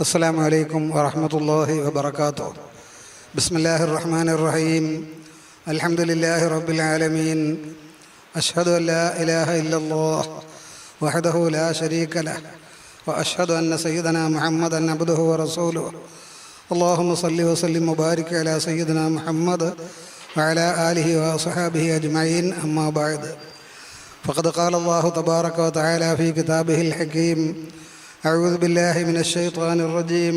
السلام عليكم ورحمة الله وبركاته. بسم الله الرحمن الرحيم. الحمد لله رب العالمين. أشهد أن لا إله إلا الله وحده لا شريك له وأشهد أن سيدنا محمدا عبده ورسوله. اللهم صل وسلم وبارك على سيدنا محمد وعلى آله وصحابه أجمعين. أما بعد فقد قال الله تبارك وتعالى في كتابه الحكيم أعوذ بالله من الشيطان الرجيم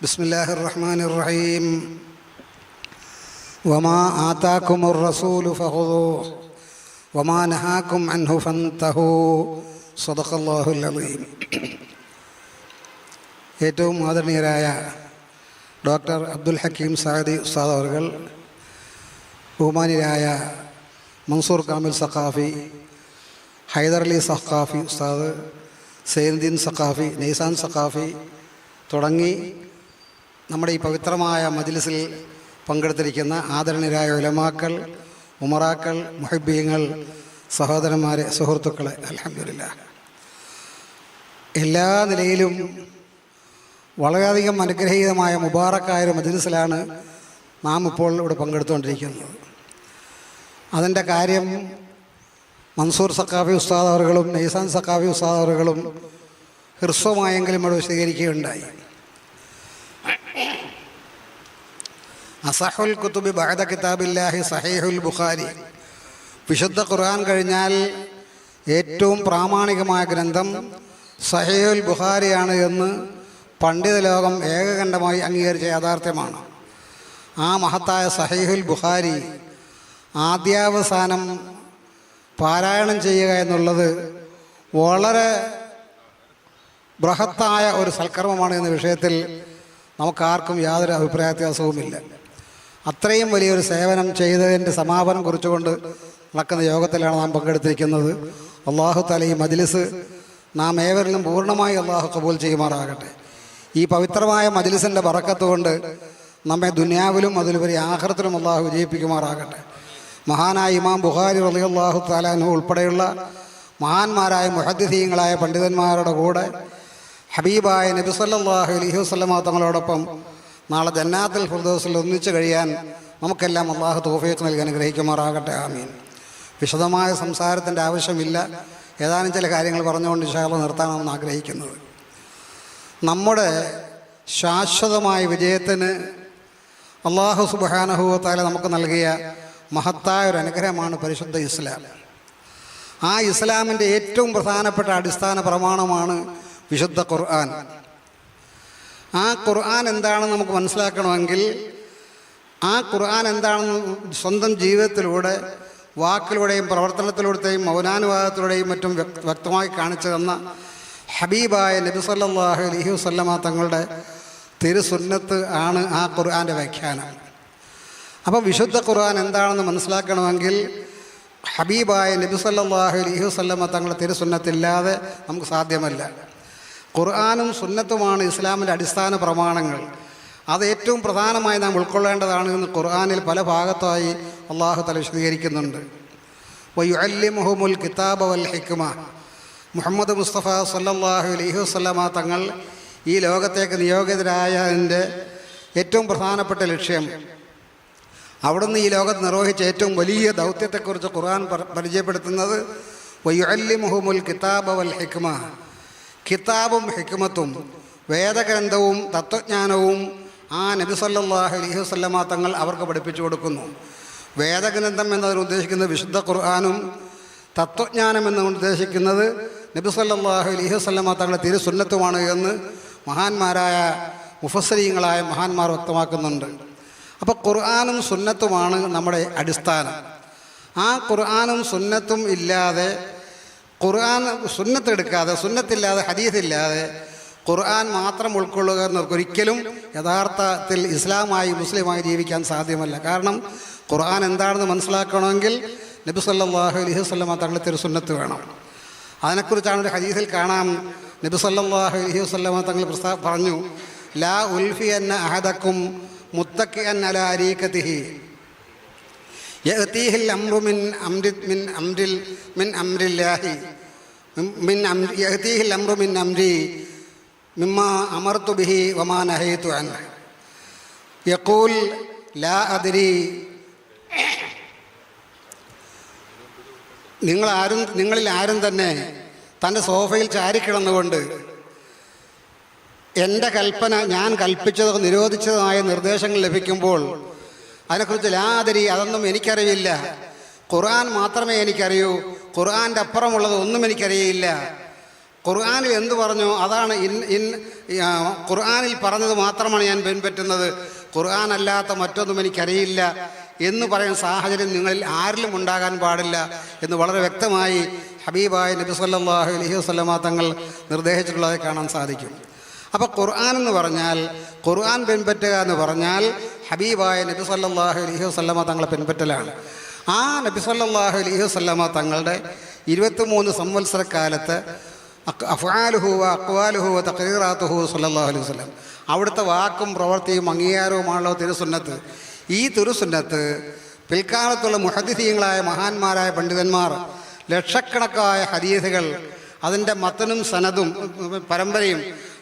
بسم الله الرحمن الرحيم وما آتاكم الرسول فخذوه وما نهاكم عنه فانتهوا صدق الله العظيم ഏറ്റവും ആദരണീയരായ ഡോക്ടർ അബ്ദുൽ ഹക്കീം സാദി ഉസ്താദ് അവർ ബഹുമാനിയരായ മൻസൂർ കാമിൽ സഖാഫി ഹൈദർ അലി സഖാഫി ഉസ്താദ് സൈനുദ്ദീൻ സഖാഫി നെയ്സാൻ സഖാഫി തുടങ്ങി നമ്മുടെ ഈ പവിത്രമായ മജിലിസിൽ പങ്കെടുത്തിരിക്കുന്ന ആദരണീയരായ ഉലമാക്കൾ ഉമറാക്കൾ മുഹബീങ്ങൾ സഹോദരന്മാരെ സുഹൃത്തുക്കളെ അലഹമില്ല എല്ലാ നിലയിലും വളരെയധികം അനുഗ്രഹീതമായ മുബാറക്കായ ഒരു മജിലിസിലാണ് നാം ഇപ്പോൾ ഇവിടെ പങ്കെടുത്തുകൊണ്ടിരിക്കുന്നത്. അതിന്റെ കാര്യം മൻസൂർ സക്കാഫി ഉസ്താദ് നൈസാൻ നെയ്സാൻ സക്കാഫി ഉസ്താദ് അവർകളും ഹ്രസ്വമായെങ്കിലും ഇവിടെ വിശദീകരിക്കുകയുണ്ടായി. അസഹുൽ കുത്തുബി ബഹദ കിതാബില്ലാഹി സഹീഹുൽ ബുഖാരി. വിശുദ്ധ ഖുർആൻ കഴിഞ്ഞാൽ ഏറ്റവും പ്രാമാണികമായ ഗ്രന്ഥം സഹീഹുൽ ബുഖാരിയാണ് എന്ന് പണ്ഡിത ലോകം ഏകകണ്ഠമായി അംഗീകരിച്ച യാഥാർത്ഥ്യമാണ്. ആ മഹത്തായ സഹീഹുൽ ബുഖാരി ആദ്യാവസാനം പാരായണം ചെയ്യുക എന്നുള്ളത് വളരെ ബൃഹത്തായ ഒരു സൽക്കർമ്മമാണ് എന്ന വിഷയത്തിൽ നമുക്കാർക്കും യാതൊരു അഭിപ്രായ വ്യത്യാസവുമില്ല അത്രയും വലിയൊരു സേവനം ചെയ്തതിന്റെ സമാപനം കുറിച്ചുകൊണ്ട് നടക്കുന്ന യോഗത്തിലാണ് നാം പങ്കെടുത്തിരിക്കുന്നത്. അള്ളാഹു തല ഈ മജ്ലിസ് നാം ഏവരിലും പൂർണമായി അള്ളാഹു കബൂൽ ചെയ്യുമാറാകട്ടെ. ഈ പവിത്രമായ മജ്ലിസിന്റെ വറക്കത്തുകൊണ്ട് നമ്മെ ദുനിയാവിലും അതിലുപരി ആഹ്റത്തിലും അള്ളാഹു വിജയിപ്പിക്കുമാറാകട്ടെ. മഹാനായ ഇമാം ബുഹാരി റലിയുള്ളാഹു താലാനു ഉൾപ്പെടെയുള്ള മഹാന്മാരായ മുഹദ്ദീങ്ങളായ പണ്ഡിതന്മാരുടെ കൂടെ ഹബീബായ നബി സല്ലാഹു അലഹി വസല്ലമ തങ്ങളോടൊപ്പം നാളെ ജന്നാത്തിൽ ഫുർദോസിൽ ഒന്നിച്ചു കഴിയാൻ നമുക്കെല്ലാം അള്ളാഹു തോഫീക്ക് നൽകി അനുഗ്രഹിക്കുമാറാകട്ടെ ആമീൻ. വിശദമായ സംസാരത്തിന്റെ ആവശ്യമില്ല. ഏതാനും ചില കാര്യങ്ങൾ പറഞ്ഞുകൊണ്ട് ഇഷാള നിർത്താനാണ് ആഗ്രഹിക്കുന്നത്. നമ്മുടെ ശാശ്വതമായ വിജയത്തിന് അള്ളാഹു സുബാനഹുവത്താല നമുക്ക് നൽകിയ മഹത്തായ ഒരു അനുഗ്രഹമാണ് പരിശുദ്ധ ഇസ്ലാം. ആ ഇസ്ലാമിന്റെ ഏറ്റവും പ്രധാനപ്പെട്ട അടിസ്ഥാന പ്രമാണമാണ് വിശുദ്ധ ഖുർആൻ. ആ ഖുർആൻ എന്താണെന്ന് നമുക്ക് മനസ്സിലാക്കണമെങ്കിൽ ആ ഖുർആൻ എന്താണെന്ന് സ്വന്തം ജീവിതത്തിലൂടെ വാക്കിലൂടെയും പ്രവർത്തനത്തിലൂടെയും മൗനാനുവാദത്തിലൂടെയും മറ്റും വ്യക്തമായി കാണിച്ചു തന്ന ഹബീബായ നബി സല്ലല്ലാഹു അലൈഹി വസല്ലമ തങ്ങളുടെ തിരുസുന്നത്ത് ആണ് ആ ഖുർആന്റെ വ്യാഖ്യാനം. അപ്പോൾ വിശുദ്ധ ഖുർആൻ എന്താണെന്ന് മനസ്സിലാക്കണമെങ്കിൽ ഹബീബായ നബി സല്ലാഹു അലൈഹി വസല്ലമ തങ്ങളുടെ തിരുസുന്നത്തില്ലാതെ നമുക്ക് സാധ്യമല്ല. ഖുർആാനും സുന്നത്തുമാണ് ഇസ്ലാമിന്റെ അടിസ്ഥാന പ്രമാണങ്ങൾ. അത് ഏറ്റവും പ്രധാനമായി നാം ഉൾക്കൊള്ളേണ്ടതാണ് എന്ന് ഖുർആാനിൽ പല ഭാഗത്തായി അള്ളാഹു തല വിശദീകരിക്കുന്നുണ്ട്. വയുഅല്ലിമുഹുമുൽ കിതാബ് വൽ ഹിക്മ. മുഹമ്മദ് മുസ്തഫ സല്ലാഹു അലൈഹി വസല്ലമ തങ്ങൾ ഈ ലോകത്തേക്ക് നിയോഗിതരായതിന്റെ ഏറ്റവും പ്രധാനപ്പെട്ട ലക്ഷ്യം അവിടുന്ന് ഈ ലോകത്ത് നിർവഹിച്ച ഏറ്റവും വലിയ ദൗത്യത്തെക്കുറിച്ച് ഖുർആൻ പരിചയപ്പെടുത്തുന്നത് വയുഅല്ലിമുഹുമുൽ കിതാബ വൽ ഹിക്മ. കിതാബും ഹിക്മത്തും വേദഗ്രന്ഥവും തത്വജ്ഞാനവും ആ നബി സല്ലല്ലാഹു അലൈഹി വസല്ലമ തങ്ങൾ അവർക്ക് പഠിപ്പിച്ചു കൊടുക്കുന്നു. വേദഗ്രന്ഥം എന്നതിന് ഉദ്ദേശിക്കുന്നത് വിശുദ്ധ ഖുർആാനും തത്വജ്ഞാനം എന്നുകൊണ്ട് ഉദ്ദേശിക്കുന്നത് നബി സല്ലല്ലാഹു അലൈഹി വസല്ലമ തങ്ങളുടെ തിരുസുന്നത്തുമാണ് എന്ന് മഹാന്മാരായ മുഫസരീങ്ങളായ മഹാന്മാർ വ്യക്തമാക്കുന്നുണ്ട്. അപ്പോൾ ഖുർആാനും സുന്നത്തുമാണ് നമ്മുടെ അടിസ്ഥാനം. ആ ഖുർആാനും സുന്നത്തും ഇല്ലാതെ ഖുർആൻ സുന്നത്ത് എടുക്കാതെ സുന്നത്തില്ലാതെ ഹദീസില്ലാതെ ഖുർആൻ മാത്രം ഉൾക്കൊള്ളുക എന്നവർക്ക് ഒരിക്കലും യഥാർത്ഥത്തിൽ ഇസ്ലാമായി മുസ്ലിമായി ജീവിക്കാൻ സാധ്യമല്ല. കാരണം ഖുർആൻ എന്താണെന്ന് മനസ്സിലാക്കണമെങ്കിൽ നബി സല്ലല്ലാഹു അലൈഹി വസല്ലമ തങ്ങളുടെ തിരുസുന്നത്ത് വേണം. അതിനെക്കുറിച്ചാണ് ഒരു ഹദീസിൽ കാണാം. നബി സല്ലാഹു അലൈഹി വസല്ലമ തങ്ങൾ പ്രസ്താ പറഞ്ഞു ലാ ഉൽഫി എന്ന അഹദക്കും മുത്തക്കിയൻ അലാരീക്കത്തിഹി യഅതീഹിൽ അംറു മിൻ അംരി മിൻ അംരിൽ മിൻ അംരില്ലാഹി. മിൻ യഅതീഹിൽ അംറു മിൻ അംരി മിമ്മ അമർത്തു ബിഹി വമാ നഹൈതു അൻ. യഖൂൽ ലാ അദ്രി. നിങ്ങൾ ആരും നിങ്ങളിൽ ആരും തന്നെ തന്റെ സോഫയിൽ ചാരിക്കിടന്നുകൊണ്ട് എന്റെ കൽപ്പന ഞാൻ കൽപ്പിച്ചതോ നിരോധിച്ചതുമായ നിർദ്ദേശങ്ങൾ ലഭിക്കുമ്പോൾ അതിനെക്കുറിച്ച് ലാതിരി അതൊന്നും എനിക്കറിയില്ല ഖുർആൻ മാത്രമേ എനിക്കറിയൂ. ഖുർആന്റെ അപ്പുറമുള്ളത് ഒന്നും എനിക്കറിയില്ല. ഖുർആാനിൽ എന്തു പറഞ്ഞു? അതാണ് ഇൻ ഇൻ ഖുർആാനിൽ പറഞ്ഞത് മാത്രമാണ് ഞാൻ പിൻപറ്റുന്നത്. ഖുർആൻ അല്ലാത്ത മറ്റൊന്നും എനിക്കറിയില്ല. എന്ന് പറയുന്ന സാഹചര്യം നിങ്ങളിൽ ആരിലും ഉണ്ടാകാൻ പാടില്ല എന്ന് വളരെ വ്യക്തമായി ഹബീബായ നബി സല്ലല്ലാഹു അലൈഹി വസല്ലമ തങ്ങൾ നിർദ്ദേശിച്ചിട്ടുള്ളതായി കാണാൻ സാധിക്കും. അപ്പോൾ ഖുർആൻ എന്ന് പറഞ്ഞാൽ ഖുർആൻ പിൻപറ്റുക എന്ന് പറഞ്ഞാൽ ഹബീബായ നബി സല്ലല്ലാഹു അലൈഹി വസല്ലമ തങ്ങളെ പിൻപറ്റലാണ്. ആ നബി സല്ലല്ലാഹു അലൈഹി വസല്ലമ തങ്ങളുടെ ഇരുപത്തിമൂന്ന് സംവത്സര കാലത്ത് അക്- അഫ്ആലുഹു അക്വാലുഹു വ തഖരീറാത്തുഹു സല്ലല്ലാഹു അലൈഹി വസ്ലം അവിടുത്തെ വാക്കും പ്രവൃത്തിയും അംഗീകാരവുമാണല്ലോ തിരുസുന്നത്ത്. ഈ തിരുസുന്നത്ത് പിൽക്കാലത്തുള്ള മുഹദ്ദിസീങ്ങളായ മഹാന്മാരായ പണ്ഡിതന്മാർ ലക്ഷക്കണക്കായ ഹദീസുകൾ അതിന്റെ മത്തനും സനതും പരമ്പരയും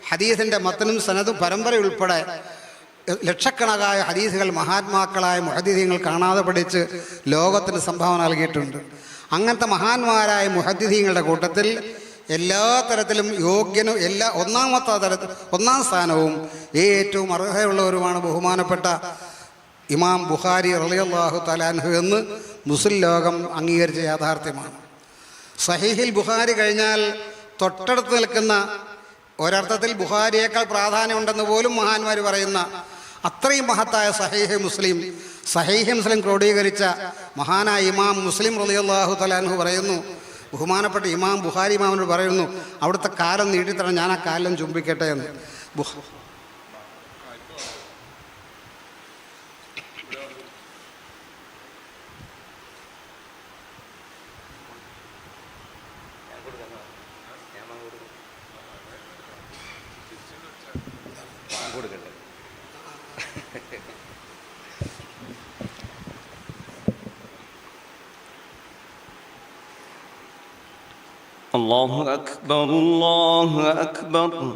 ഹദീസിന്റെ മത്തനും സനതും പരമ്പര ഉൾപ്പെടെ ലക്ഷക്കണക്കായ ഹദീസുകൾ മഹാത്മാക്കളായ മുഹദ്ദീങ്ങൾ കാണാതെ പഠിച്ച് ലോകത്തിന് സംഭാവന നൽകിയിട്ടുണ്ട്. അങ്ങനത്തെ മഹാന്മാരായ മുഹദ്ദീങ്ങളുടെ കൂട്ടത്തിൽ എല്ലാ തരത്തിലും യോഗ്യനും എല്ലാ ഒന്നാമത്തെ തരത്തിൽ ഒന്നാം സ്ഥാനവും ഏറ്റവും അർഹതയുള്ളവരുമാണ് ബഹുമാനപ്പെട്ട ഇമാം ബുഖാരി റളിയല്ലാഹു തലാൻഹു എന്ന് മുസ്ലിം ലോകം അംഗീകരിച്ച യാഥാർത്ഥ്യമാണ്. സഹീഹിൽ ബുഖാരി കഴിഞ്ഞാൽ തൊട്ടടുത്ത് നിൽക്കുന്ന ഒരർത്ഥത്തിൽ ബുഖാരിയേക്കാൾ പ്രാധാന്യമുണ്ടെന്ന് പോലും മഹാന്മാർ പറയുന്ന അത്രയും മഹത്തായ സഹീഹ് മുസ്ലിം സഹീഹ് മുസ്ലിം ക്രോഡീകരിച്ച മഹാനായ ഇമാം മുസ്ലിം റളിയല്ലാഹു തലാൻഹു പറയുന്നു ബഹുമാനപ്പെട്ട ഇമാം ബുഹാരി ഇമാമിനോട് പറയുന്നു അവിടുത്തെ കാലം നീട്ടിത്തരണം ഞാൻ ആ കാലം ചുംബിക്കട്ടെ എന്ന്. ബുഖ الله أكبر الله أكبر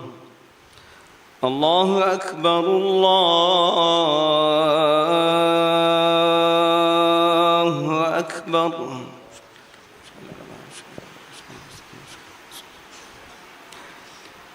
الله أكبر الله أكبر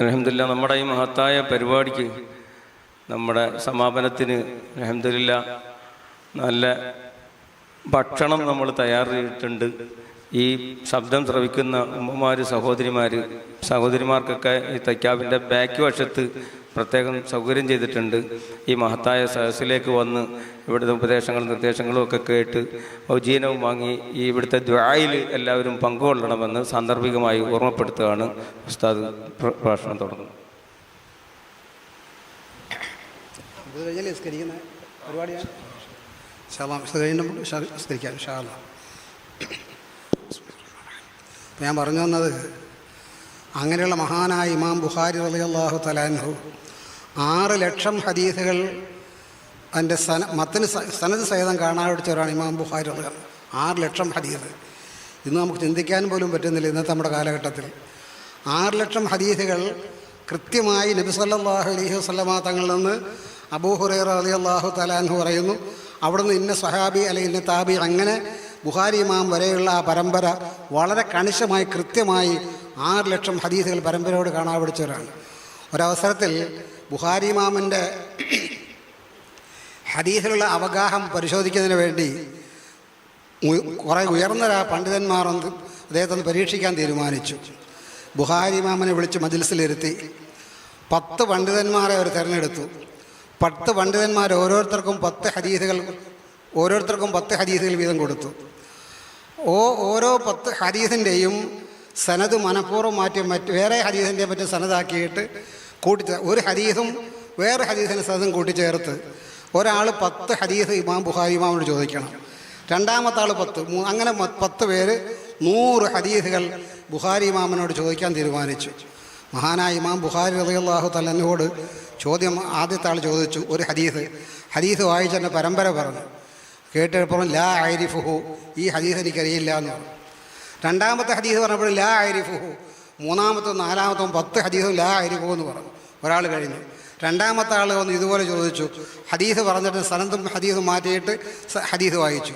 അലഹമില്ല നമ്മുടെ ഈ മഹത്തായ പരിപാടിക്ക് നമ്മുടെ സമാപനത്തിന് അലഹമില്ല നല്ല ഭക്ഷണം നമ്മൾ തയ്യാർ ചെയ്തിട്ടുണ്ട് ഈ ശബ്ദം ശ്രവിക്കുന്ന ഉമ്മമാർ സഹോദരിമാർ സഹോദരിമാർക്കൊക്കെ ഈ തയ്ക്കാവിന്റെ ബാക്ക് വശത്ത് പ്രത്യേകം സൗകര്യം ചെയ്തിട്ടുണ്ട്. ഈ മഹത്തായ സദസ്സിലേക്ക് വന്ന് ഇവിടുത്തെ ഉപദേശങ്ങളും നിർദ്ദേശങ്ങളും ഒക്കെ കേട്ട് ഔജീനവും വാങ്ങി ഈ ഇവിടുത്തെ ദ്വായിൽ എല്ലാവരും പങ്കുകൊള്ളണമെന്ന് സാന്ദർഭികമായി ഓർമ്മപ്പെടുത്തുകയാണ് ഉസ്താദ് പ്ര- പ്രഭാഷണം തുടങ്ങുന്നത്. ഞാൻ പറഞ്ഞു വന്നത് അങ്ങനെയുള്ള മഹാനായ ഇമാം ബുഖാരി അള്ളാഹു തലാൻഹു ആറ് ലക്ഷം ഹദീസുകൾ അതിന്റെ സന മത്തിന് സനത് സഹിതം കാണാടിച്ചവരാണ് ഇമാം ബുഹാരി അലി ആറ് ലക്ഷം ഹദീസ്. ഇന്ന് നമുക്ക് ചിന്തിക്കാൻ പോലും പറ്റുന്നില്ല ഇന്നത്തെ നമ്മുടെ കാലഘട്ടത്തിൽ. ആറ് ലക്ഷം ഹദീസുകൾ കൃത്യമായി നബി സല്ലാഹു അലൈഹി വസല്ലമ തങ്ങളിൽ നിന്ന് അബൂ അലി അള്ളാഹു തലാൻഹു പറയുന്നു. അവിടുന്ന് ഇന്ന സഹാബി അല്ലെങ്കിൽ ഇന്ന താബി അങ്ങനെ ബുഹാരി ഇമാം വരെയുള്ള ആ പരമ്പര വളരെ കണിശമായി കൃത്യമായി ആറ് ലക്ഷം ഹദീസുകൾ പരമ്പരയോട് കാണാൻ പഠിച്ചവരാണ് ഒരവസരത്തിൽ ബുഹാരി മാമന്റെ ഹദീസിലുള്ള അവഗാഹം പരിശോധിക്കുന്നതിന് വേണ്ടി കുറേ ഉയർന്ന പണ്ഡിതന്മാർ അദ്ദേഹത്തെ പരീക്ഷിക്കാൻ തീരുമാനിച്ചു. ബുഹാരി മാമനെ വിളിച്ച് മജിൽസിലിരുത്തി പത്ത് പണ്ഡിതന്മാരെ അവർ തിരഞ്ഞെടുത്തു. പത്ത് പണ്ഡിതന്മാർ ഓരോരുത്തർക്കും പത്ത് ഹദീസുകൾ ഓരോരുത്തർക്കും പത്ത് ഹദീസുകൾ വീതം കൊടുത്തു. ഓ ഓരോ പത്ത് ഹദീസിന്റെയും സനത് മനഃപൂർവം മാറ്റി മറ്റ് വേറെ ഹദീസിന്റെ മറ്റും സനതാക്കിയിട്ട് കൂട്ടി ഒരു ഹദീസും വേറെ ഹദീസിന്റെ സനതും കൂട്ടിച്ചേർത്ത് ഒരാൾ പത്ത് ഹദീസ് ഇമാം ബുഹാരി ഇമാമിനോട് ചോദിക്കണം. രണ്ടാമത്തെ ആൾ പത്ത്. അങ്ങനെ പത്ത് പേര് നൂറ് ഹദീസുകൾ ബുഹാരി ഇമാമിനോട് ചോദിക്കാൻ തീരുമാനിച്ചു. മഹാനായ ഇമാം ബുഹാരി റളിയല്ലാഹു തല്ലനോട് ചോദ്യം ആദ്യത്തെ ആൾ ചോദിച്ചു ഒരു ഹദീസ്. ഹദീസ് വായിച്ചെന്നെ പരമ്പര പറഞ്ഞു. കേട്ടപ്പോൾ ലാ ഐരിഫുഹു ഈ ഹദീസ് എനിക്കറിയില്ല എന്ന് പറഞ്ഞു. രണ്ടാമത്തെ ഹദീസ് പറഞ്ഞപ്പോൾ ലാ ഐരിഫുഹു മൂന്നാമത്തെ നാലാമത്തെ പത്ത് ഹദീസും ലാ അരിഫു എന്ന് പറഞ്ഞു. ഒരാൾ കഴിഞ്ഞു. രണ്ടാമത്തെ ആൾ വന്ന് ഇതുപോലെ ചോദിച്ചു. ഹദീസ് പറഞ്ഞിട്ട് സനന്തും ഹദീസ് മാറ്റിയിട്ട് ഹദീസ് വായിച്ചു.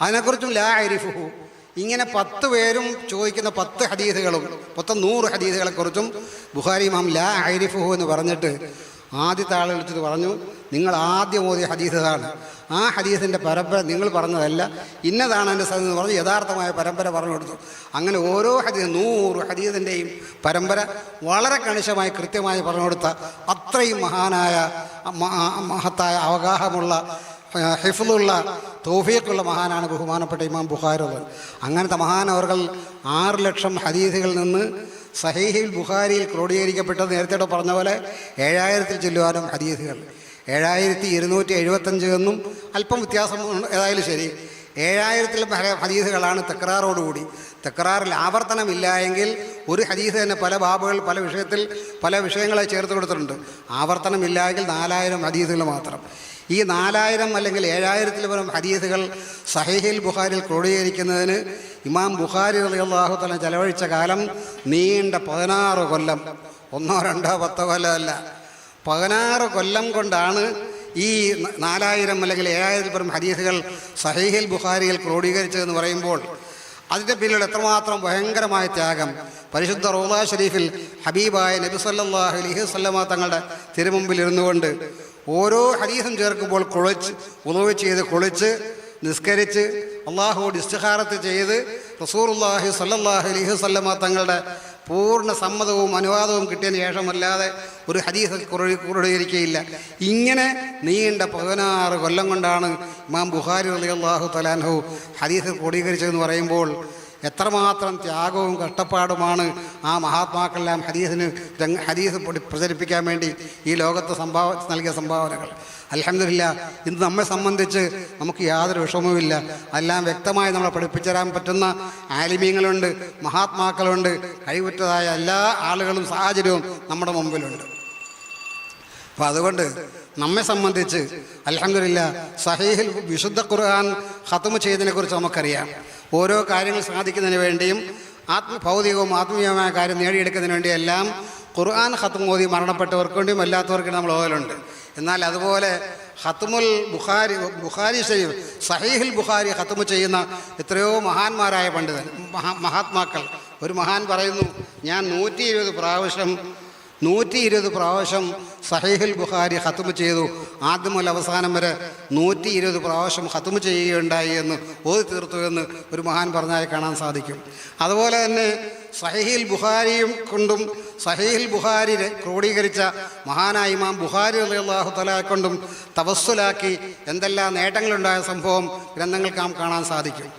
അതിനെക്കുറിച്ചും ലാ ഐരിഫുഹു ഇങ്ങനെ പത്ത് പേരും ചോദിക്കുന്ന പത്ത് ഹദീസുകളും മൊത്തം നൂറ് ഹദീസുകളെക്കുറിച്ചും ബുഹാരി മാം ലാ ഐരിഫുഹു എന്ന് പറഞ്ഞിട്ട് ആദ്യത്തെ ആളെ വിളിച്ചിട്ട് പറഞ്ഞു നിങ്ങൾ ആദ്യം ഓതിയ ഹദീസ് ഇതാണ്. ആ ഹദീസിന്റെ പരമ്പര നിങ്ങൾ പറഞ്ഞതല്ല. ഇന്നതാണ് എന്റെ സ്ഥലം എന്ന് പറഞ്ഞ് യഥാർത്ഥമായ പരമ്പര പറഞ്ഞു കൊടുത്തു അങ്ങനെ ഓരോ ഹദീസ് നൂറ് ഹദീസിന്റെയും പരമ്പര വളരെ കണിശമായി കൃത്യമായി പറഞ്ഞു കൊടുത്ത അത്രയും മഹാനായ മഹത്തായ അവഗാഹമുള്ള ഹിഫുള്ള തോഫിയക്കുള്ള മഹാനാണ് ബഹുമാനപ്പെട്ട ഇമാം ബുഖാരുള്ളത് അങ്ങനത്തെ മഹാനവർകൾ ആറ് ലക്ഷം ഹദീസുകളിൽ നിന്ന് സഹീഹിൽ ബുഖാരിയിൽ ക്രോഡീകരിക്കപ്പെട്ടത് നേരത്തെ പറഞ്ഞ പോലെ ഏഴായിരത്തിൽ ചെല്ലുവാനും ഹദീസുകൾ. ഏഴായിരത്തി ഇരുന്നൂറ്റി എഴുപത്തഞ്ച് എന്നും അല്പം വ്യത്യാസം. ഏതായാലും ശരി. ഏഴായിരത്തിൽ പല ഹദീസുകളാണ് തക്രാറോടുകൂടി. തക്രാറിൽ ആവർത്തനമില്ല എങ്കിൽ ഒരു ഹദീസ് തന്നെ പല ബാബുകൾ പല വിഷയത്തിൽ പല വിഷയങ്ങളെ ചേർത്ത് കൊടുത്തിട്ടുണ്ട്. ആവർത്തനമില്ല എങ്കിൽ നാലായിരം ഹദീസുകൾ മാത്രം. ഈ നാലായിരം അല്ലെങ്കിൽ ഏഴായിരത്തിൽ പരം ഹദീസുകൾ സഹീഹിൽ ബുഖാരിൽ ക്രോഡീകരിക്കുന്നതിന് ഇമാം ബുഖാരി അള്ളാഹു തന്നെ ചെലവഴിച്ച കാലം നീണ്ട പതിനാറ് കൊല്ലം. ഒന്നോ രണ്ടോ പത്തോ കൊല്ലമല്ല. പതിനാറ് കൊല്ലം കൊണ്ടാണ് ഈ നാലായിരം അല്ലെങ്കിൽ ഏഴായിരത്തിൽ പരം ഹദീസുകൾ സഹീഹിൽ ബുഖാരിയിൽ ക്രോഡീകരിച്ചതെന്ന് പറയുമ്പോൾ അതിന്റെ പിന്നിൽ എത്രമാത്രം ഭയങ്കരമായ ത്യാഗം. പരിശുദ്ധ റോദാ ഷരീഫിൽ ഹബീബായ നബി സല്ലാഹു അലൈഹി വസല്ലമ തങ്ങളുടെ തിരുമുമ്പിൽ ഇരുന്നുകൊണ്ട് ഓരോ ഹദീസും ചേർക്കുമ്പോൾ കുളിച്ച് ഉളവ് ചെയ്ത് കുളിച്ച് നിസ്കരിച്ച് അള്ളാഹുവോട് ഇസ്തിഹാറത്ത് ചെയ്ത് റസൂറുല്ലാഹി സല്ലാഹു അലൈഹി വസല്ലമ തങ്ങളുടെ പൂർണ സമ്മതവും അനുവാദവും കിട്ടിയതിന് ശേഷമല്ലാതെ ഒരു ഹദീസ് ക്രോഡീകരിക്കുകയില്ല ഇങ്ങനെ നീണ്ട പതിനാറ് കൊല്ലം കൊണ്ടാണ് ഇമാം അലി അള്ളാഹു തലാൻഹു ഹദീസ് ക്രോഡീകരിച്ചതെന്ന് പറയുമ്പോൾ എത്രമാത്രം ത്യാഗവും കഷ്ടപ്പാടുമാണ് ആ മഹാത്മാക്കളെല്ലാം ഹദീസിന് ഹദീസ് പ്രചരിപ്പിക്കാൻ വേണ്ടി ഈ ലോകത്ത് സംഭാവ നൽകിയ സംഭാവനകൾ. അലഹമില്ല ഇന്ന് നമ്മെ സംബന്ധിച്ച് നമുക്ക് യാതൊരു വിഷമവുമില്ല. എല്ലാം വ്യക്തമായി നമ്മളെ പഠിപ്പിച്ചു തരാൻ പറ്റുന്ന ആലിമീങ്ങളുണ്ട് മഹാത്മാക്കളുണ്ട് കഴിവുറ്റതായ എല്ലാ ആളുകളും സാഹചര്യവും നമ്മുടെ മുമ്പിലുണ്ട്. അപ്പോൾ അതുകൊണ്ട് നമ്മെ സംബന്ധിച്ച് അലഹമില്ല സഹീഹിൽ വിശുദ്ധ ഖുർആൻ ഹത്തമ ചെയ്തതിനെ കുറിച്ച് നമുക്കറിയാം. ഓരോ കാര്യങ്ങൾ സാധിക്കുന്നതിന് വേണ്ടിയും ആത്മ ഭൗതികവും ആത്മീയവുമായ കാര്യം നേടിയെടുക്കുന്നതിന് വേണ്ടിയെല്ലാം ഖുർആൻ ഖത്തം ഓതി മരണപ്പെട്ടവർക്ക് വേണ്ടിയും അല്ലാത്തവർക്ക് നമ്മൾ ഓതലുണ്ട്. എന്നാൽ അതുപോലെ ഹത്തുമുൽ ബുഖാരി ബുഖാരി ഷരീഫ് സഹീഹിൽ ബുഖാരി ഖത്തുമ് ചെയ്യുന്ന എത്രയോ മഹാന്മാരായ പണ്ഡിതൻ മഹാ മഹാത്മാക്കൾ. ഒരു മഹാൻ പറയുന്നു ഞാൻ നൂറ്റി ഇരുപത് പ്രാവശ്യം നൂറ്റി ഇരുപത് പ്രാവശ്യം സഹീഹുൽ ബുഖാരി ഹത്തുമ ചെയ്തു. ആദ്യം മുതൽ അവസാനം വരെ നൂറ്റി ഇരുപത് പ്രാവശ്യം ഹത്തുമ ചെയ്യുകയുണ്ടായി എന്ന് ഓതി തീർത്തു എന്ന് ഒരു മഹാൻ പറഞ്ഞായി കാണാൻ സാധിക്കും. അതുപോലെ തന്നെ സഹീൽ ബുഹാരിയും കൊണ്ടും സഹീൽ ബുഹാരി ക്രോഡീകരിച്ച മഹാനായ ഇമാം ബുഹാരി അള്ളാഹു തലാ കൊണ്ടും തവസ്സുലാക്കി എന്തെല്ലാം നേട്ടങ്ങളുണ്ടായ സംഭവം ഗ്രന്ഥങ്ങൾക്ക് നാം കാണാൻ സാധിക്കും.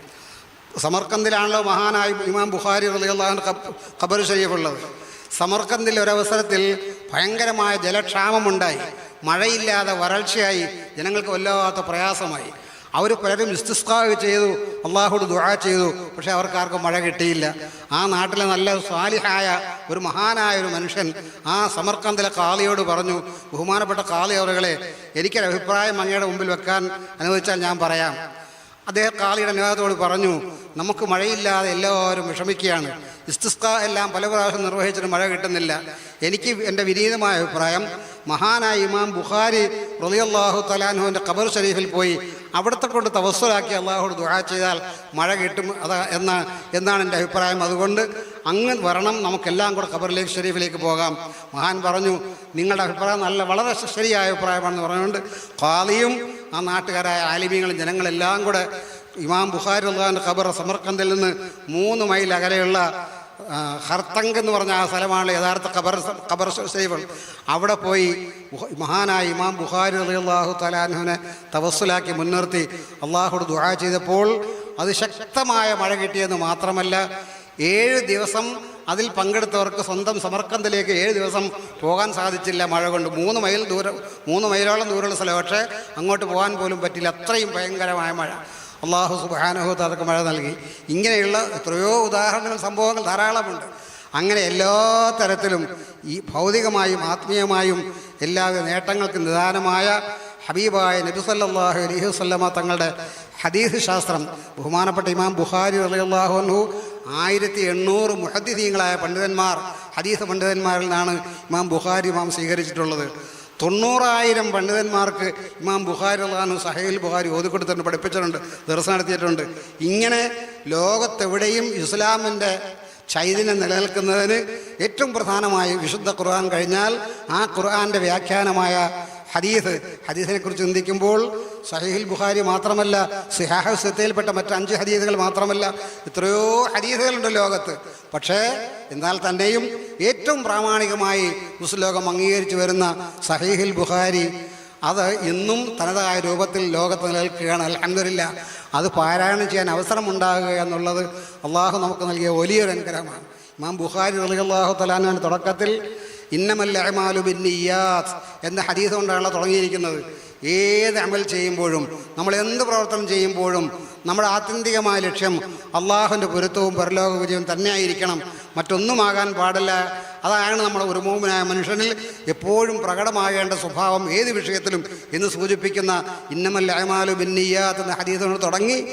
സമർക്കന്ദിലാണല്ലോ മഹാനായ ഇമാം ബുഹാരി അള്ളാഹു ഖബർ ഷരീഫുള്ളത് സമർക്കന്ദിൽ ഒരവസരത്തിൽ ഭയങ്കരമായ ജലക്ഷാമമുണ്ടായി. മഴയില്ലാതെ വരൾച്ചയായി. ജനങ്ങൾക്ക് വല്ലാത്ത പ്രയാസമായി. അവർ പലരും ഇസ്തിസ്കാവ് ചെയ്തു അള്ളാഹുട് ദുഴ ചെയ്തു പക്ഷേ അവർക്കാർക്കും മഴ കിട്ടിയില്ല. ആ നാട്ടിലെ നല്ല സ്വാലിഹായ ഒരു മഹാനായ ഒരു മനുഷ്യൻ ആ സമർക്കന്തിലെ കാളിയോട് പറഞ്ഞു ബഹുമാനപ്പെട്ട കാളി അവരുകളെ എനിക്കൊരു അങ്ങയുടെ മുമ്പിൽ വെക്കാൻ അനുവദിച്ചാൽ ഞാൻ പറയാം. അദ്ദേഹം കാളിയുടെ നേതാത്തോട് പറഞ്ഞു നമുക്ക് മഴയില്ലാതെ എല്ലാവരും വിഷമിക്കുകയാണ്. ഇസ്തിസ്ക എല്ലാം പല പ്രാവശ്യം നിർവഹിച്ചിട്ട് മഴ കിട്ടുന്നില്ല. എനിക്ക് എന്റെ വിനീതമായ അഭിപ്രായം മഹാനായ ഇമാം ബുഖാരി റളിയല്ലാഹു തലാൻഹുവിന്റെ ഖബർ ഷരീഫിൽ പോയി അവിടുത്തെ കൊണ്ട് തവസ്സലാക്കി അള്ളാഹുട് ദുആ ചെയ്താൽ മഴ കിട്ടും. അത് എന്ന എന്നാണ് എന്റെ അഭിപ്രായം. അതുകൊണ്ട് അങ്ങ് വരണം നമുക്കെല്ലാം കൂടെ ഖബറിലേക്ക് ഷരീഫിലേക്ക് പോകാം. മഹാൻ പറഞ്ഞു നിങ്ങളുടെ അഭിപ്രായം നല്ല വളരെ ശരിയായ അഭിപ്രായമാണെന്ന് പറഞ്ഞുകൊണ്ട് ഖാദിയും ആ നാട്ടുകാരായ ആലിമീങ്ങളും ജനങ്ങളെല്ലാം കൂടെ ഇമാം ബുഖാരി അള്ളാഹിന്റെ ഖബർ സമർക്കന്തിൽ നിന്ന് മൂന്ന് മൈൽ അകലെയുള്ള ഹർത്തങ്ക് എന്ന് പറഞ്ഞ ആ സ്ഥലമാണ് യഥാർത്ഥ ഖബർ ഖബർ ഷരീഫ് അവിടെ പോയി മഹാനായി മഹാനായ ഇമാം ബുഖാരി അള്ളാഹു തലാൻഹുവിനെ തവസ്സുലാക്കി മുൻനിർത്തി. അള്ളാഹുട് ദുആ ചെയ്തപ്പോൾ അത് ശക്തമായ മഴ കിട്ടിയെന്ന് മാത്രമല്ല ഏഴ് ദിവസം അതിൽ പങ്കെടുത്തവർക്ക് സ്വന്തം സമർക്കന്തിലേക്ക് ഏഴ് ദിവസം പോകാൻ സാധിച്ചില്ല മഴ കൊണ്ട്. മൂന്ന് മൈൽ ദൂരം മൂന്ന് മൈലോളം ദൂരമുള്ള സ്ഥലം. പക്ഷേ അങ്ങോട്ട് പോകാൻ പോലും പറ്റില്ല. അത്രയും ഭയങ്കരമായ മഴ. അള്ളാഹു സുബാനഹു അതൊക്കെ മഴ നൽകി. ഇങ്ങനെയുള്ള എത്രയോ ഉദാഹരണങ്ങൾ സംഭവങ്ങൾ ധാരാളമുണ്ട്. അങ്ങനെ എല്ലാ തരത്തിലും ഈ ഭൗതികമായും ആത്മീയമായും എല്ലാവിധ നേട്ടങ്ങൾക്ക് നിദാനമായ ഹബീബായ നബി സല്ലല്ലാഹു അലൈഹി വസല്ലമ തങ്ങളുടെ ഹദീസ് ശാസ്ത്രം ബഹുമാനപ്പെട്ട ഇമാം ബുഹാരി അൻഹു ആയിരത്തി എണ്ണൂറ് മുഹദ്ദീങ്ങളായ പണ്ഡിതന്മാർ ഹദീസ് പണ്ഡിതന്മാരിൽ നിന്നാണ് ഇമാം ബുഹാരി ഇമാം സ്വീകരിച്ചിട്ടുള്ളത്. തൊണ്ണൂറായിരം പണ്ഡിതന്മാർക്ക് ഇമാം ബുഖാരി അള്ളഹാനു സഹേൽ ബുഖാരി ഓതിക്കൊടുത്തിട്ടുണ്ട് പഠിപ്പിച്ചിട്ടുണ്ട് ദിവസം നടത്തിയിട്ടുണ്ട്. ഇങ്ങനെ ലോകത്തെവിടെയും ഇസ്ലാമിന്റെ ചൈതന്യം നിലനിൽക്കുന്നതിന് ഏറ്റവും പ്രധാനമായി വിശുദ്ധ ഖുർആൻ കഴിഞ്ഞാൽ ആ ഖുർആന്റെ വ്യാഖ്യാനമായ ഹദീസ് ഹദീസിനെ കുറിച്ച് ചിന്തിക്കുമ്പോൾ സഹീഹിൽ ബുഖാരി മാത്രമല്ല സിഹാഹു സിത്തയിൽപ്പെട്ട മറ്റ് അഞ്ച് ഹദീസുകൾ മാത്രമല്ല എത്രയോ ഹദീസുകളുണ്ട് ലോകത്ത്. പക്ഷേ എന്നാൽ തന്നെയും ഏറ്റവും പ്രാമാണികമായി മുസ്ലിം ലോകം അംഗീകരിച്ചു വരുന്ന സഹീഹിൽ ബുഖാരി അത് ഇന്നും തനതായ രൂപത്തിൽ ലോകത്ത് നിലനിൽക്കുകയാണ്. അലഹമില്ല അത് പാരായണം ചെയ്യാൻ അവസരമുണ്ടാകുക എന്നുള്ളത് അള്ളാഹു നമുക്ക് നൽകിയ വലിയൊരു അനുഗ്രഹമാണ്. ഇമാം ബുഖാരി റളിയല്ലാഹു തലാനുവിന്റെ തുടക്കത്തിൽ ഇന്നമല്ല അമാലു ബിന്നിയാത്ത് എന്ന ഹദീസ് കൊണ്ടാണ് തുടങ്ങിയിരിക്കുന്നത്. ഏത് അമൽ ചെയ്യുമ്പോഴും നമ്മൾ എന്ത് പ്രവർത്തനം ചെയ്യുമ്പോഴും നമ്മുടെ ആത്യന്തികമായ ലക്ഷ്യം അള്ളാഹുവിന്റെ പൊരുത്തവും പരലോക വിജയവും തന്നെയായിരിക്കണം. മറ്റൊന്നുമാകാൻ പാടില്ല. അതാണ് നമ്മുടെ ഒരു മൂമിനായ മനുഷ്യനിൽ എപ്പോഴും പ്രകടമാകേണ്ട സ്വഭാവം. ഏത് വിഷയത്തിലും എന്ന് സൂചിപ്പിക്കുന്ന ഇന്നമല്ല അമാലു ബിന്നിയാത്ത് എന്ന ഹദീസിനോട് തുടങ്ങി.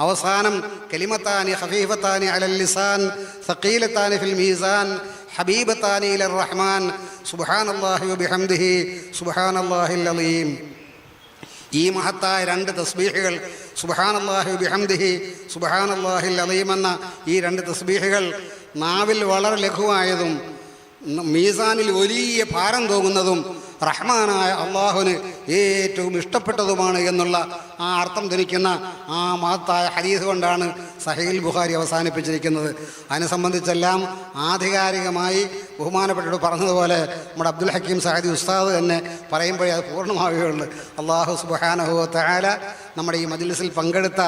അവസാനം കലിമത്താനി ഹഫീഫത്താനി അലൽ ലിസാൻ സക്കീലത്താനി ഫിൽ മീസാൻ ഹബീബത്താനി ഇലർ റഹ്മാൻ. സുബ്ഹാനല്ലാഹി വബിഹംദിഹി. സുബ്ഹാനല്ലാഹിൽ അലീം ഈ മഹത്തായ രണ്ട് തസ്ബീഹുകൾ സുബഹാനല്ലാഹി ബിഹംദിഹി സുബഹാനല്ലാഹിൽ അലീം എന്ന ഈ രണ്ട് തസ്ബീഹുകൾ നാവിൽ വളരെ ലഘുവായതും മീസാനിൽ വലിയ ഭാരം തോന്നുന്നതും റഹ്മാനായ അള്ളാഹുവിന് ഏറ്റവും ഇഷ്ടപ്പെട്ടതുമാണ് എന്നുള്ള ആ അർത്ഥം ധരിക്കുന്ന ആ മഹത്തായ ഹദീസ് കൊണ്ടാണ് സഹീൽ ബുഹാരി അവസാനിപ്പിച്ചിരിക്കുന്നത്. അതിനെ സംബന്ധിച്ചെല്ലാം ആധികാരികമായി ബഹുമാനപ്പെട്ടോട് പറഞ്ഞതുപോലെ നമ്മുടെ അബ്ദുൽ ഹക്കീം സഹദി ഉസ്താദ് തന്നെ പറയുമ്പോഴേ അത് പൂർണമാവുകയുള്ളൂ. അള്ളാഹു സുബാനഹു താല നമ്മുടെ ഈ മജ്ലിസിൽ പങ്കെടുത്ത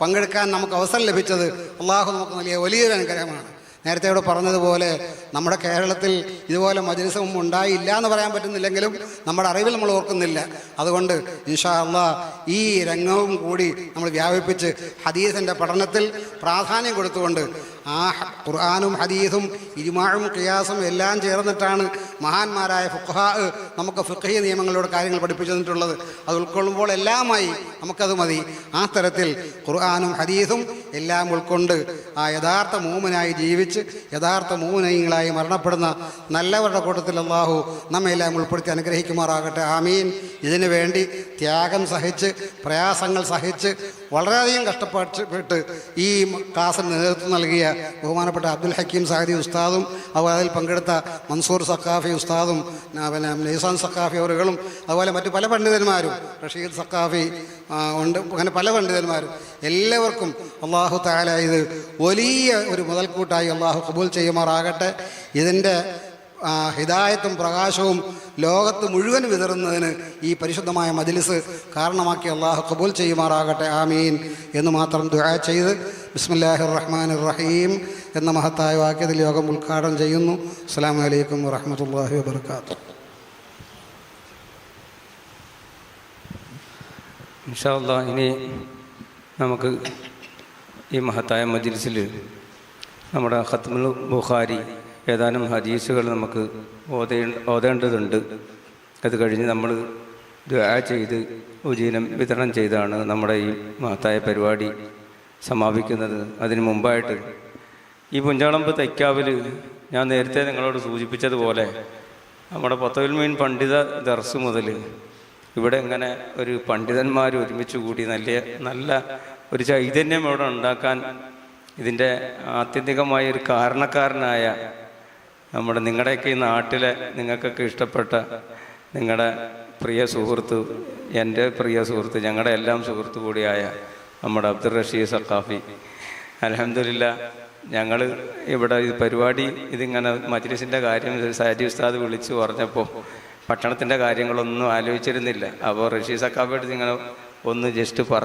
പങ്കെടുക്കാൻ നമുക്ക് അവസരം ലഭിച്ചത് അള്ളാഹു നമുക്ക് വലിയ വലിയൊരു അനുഗ്രഹമാണ്. നേരത്തെ ഇവിടെ പറഞ്ഞതുപോലെ നമ്മുടെ കേരളത്തിൽ ഇതുപോലെ മജ്ലിസും ഉണ്ടായില്ല എന്ന് പറയാൻ പറ്റുന്നില്ലെങ്കിലും നമ്മുടെ അറിവിൽ നമ്മൾ ഓർക്കുന്നില്ല. അതുകൊണ്ട് ഇൻഷാ അള്ളാ ഈ രംഗവും കൂടി നമ്മൾ വ്യാപിപ്പിച്ച് ഹദീസിന്റെ പഠനത്തിൽ പ്രാധാന്യം കൊടുത്തുകൊണ്ട് ആ ഖുർആാനും ഹദീസും ഇരുമാഴും ഖിയാസും എല്ലാം ചേർന്നിട്ടാണ് മഹാന്മാരായ ഫുഖാ നമുക്ക് ഫുഖഹി നിയമങ്ങളിലൂടെ കാര്യങ്ങൾ പഠിപ്പിച്ചു തന്നിട്ടുള്ളത് അത് ഉൾക്കൊള്ളുമ്പോൾ എല്ലാമായി നമുക്കത് മതി. ആ തരത്തിൽ ഖുർആാനും ഹദീസും എല്ലാം ഉൾക്കൊണ്ട് ആ യഥാർത്ഥ മൂമനായി ജീവിച്ച് യഥാർത്ഥ മൂമനങ്ങളായി മരണപ്പെടുന്ന നല്ലവരുടെ കൂട്ടത്തിൽ അള്ളാഹു നമ്മെ എല്ലാം ഉൾപ്പെടുത്തി അനുഗ്രഹിക്കുമാറാകട്ടെ. ആമീൻ. ഇതിനു വേണ്ടി ത്യാഗം സഹിച്ച് പ്രയാസങ്ങൾ സഹിച്ച് വളരെയധികം കഷ്ടപ്പെട്ട് ഈ ക്ലാസിന് നേതൃത്വം നൽകിയ ബഹുമാനപ്പെട്ട അബ്ദുൽ ഹക്കീം സാഹിദി ഉസ്താദും അതുപോലെ അതിൽ പങ്കെടുത്ത മൻസൂർ സക്കാഫി ഉസ്താദും പിന്നെ നെയ്സാൻ സക്കാഫി അവറുകളും അതുപോലെ മറ്റു പല പണ്ഡിതന്മാരും റഷീദ് സക്കാഫി ഉണ്ട് അങ്ങനെ പല പണ്ഡിതന്മാരും എല്ലാവർക്കും അള്ളാഹു താല ഇത് വലിയ ഒരു മുതൽക്കൂട്ടായി അള്ളാഹു കബൂൽ ചെയ്യുമാറാകട്ടെ. ഇതിന്റെ ഹിദായത്തും പ്രകാശവും ലോകത്ത് മുഴുവൻ വിതറുന്നതിന് ഈ പരിശുദ്ധമായ മജ്ലിസ് കാരണമാക്കി അള്ളാഹു കബൂൽ ചെയ്യുമാറാകട്ടെ ആമീൻ. എന്ന് മാത്രം ദുആ ചെയ്ത് ബിസ്മില്ലാഹിർ റഹ്മാൻ റഹീം എന്ന മഹത്തായ വാക്യത്തിൽ യോഗം ഉദ്ഘാടനം ചെയ്യുന്നു. അസ്സാം വലൈക്കും വറഹമുല്ലാഹി വാത്തു ഇനി നമുക്ക് ഈ മഹത്തായ മജിൽസിൽ നമ്മുടെ ഖത്മുൽ ബുഖാരി ഏതാനും ഹദീസുകൾ നമുക്ക് ഓതേ ഓതേണ്ടതുണ്ട്. അത് കഴിഞ്ഞ് നമ്മൾ ദുആ ചെയ്ത് ഉജീനം വിതരണം ചെയ്താണ് നമ്മുടെ ഈ മഹത്തായ പരിപാടി സമാപിക്കുന്നത്. അതിന് മുമ്പായിട്ട് ഈ പുഞ്ചാളമ്പ് തൈക്കാവിൽ ഞാൻ നേരത്തെ നിങ്ങളോട് സൂചിപ്പിച്ചതുപോലെ നമ്മുടെ പത്തവിൽ മീൻ പണ്ഡിത ദർസ് മുതൽ ഇവിടെ ഇങ്ങനെ ഒരു പണ്ഡിതന്മാർ ഒരുമിച്ച് കൂടി നല്ല നല്ല ഒരു ചൈതന്യം ഇവിടെ ഉണ്ടാക്കാൻ ഇതിന്റെ ആത്യന്തികമായ ഒരു കാരണക്കാരനായ നമ്മുടെ നിങ്ങളുടെയൊക്കെ ഈ നാട്ടിലെ നിങ്ങൾക്കൊക്കെ ഇഷ്ടപ്പെട്ട നിങ്ങളുടെ പ്രിയ സുഹൃത്ത് എന്റെ പ്രിയ സുഹൃത്ത് ഞങ്ങളുടെ എല്ലാം സുഹൃത്ത് കൂടിയായ നമ്മുടെ അബ്ദുൾ റഷീദ് സഖാഫി. അലഹമില്ല ഞങ്ങൾ ഇവിടെ ഈ പരിപാടി ഇതിങ്ങനെ മജ്ലിസിന്റെ കാര്യം സാജി ഉസ്താദ് വിളിച്ചു പറഞ്ഞപ്പോൾ ഭക്ഷണത്തിന്റെ കാര്യങ്ങളൊന്നും ആലോചിച്ചിരുന്നില്ല. അപ്പോൾ റഷീദ് സഖാഫിയുടെ ഇങ്ങനെ ഒന്ന് ജസ്റ്റ് പറഞ്ഞു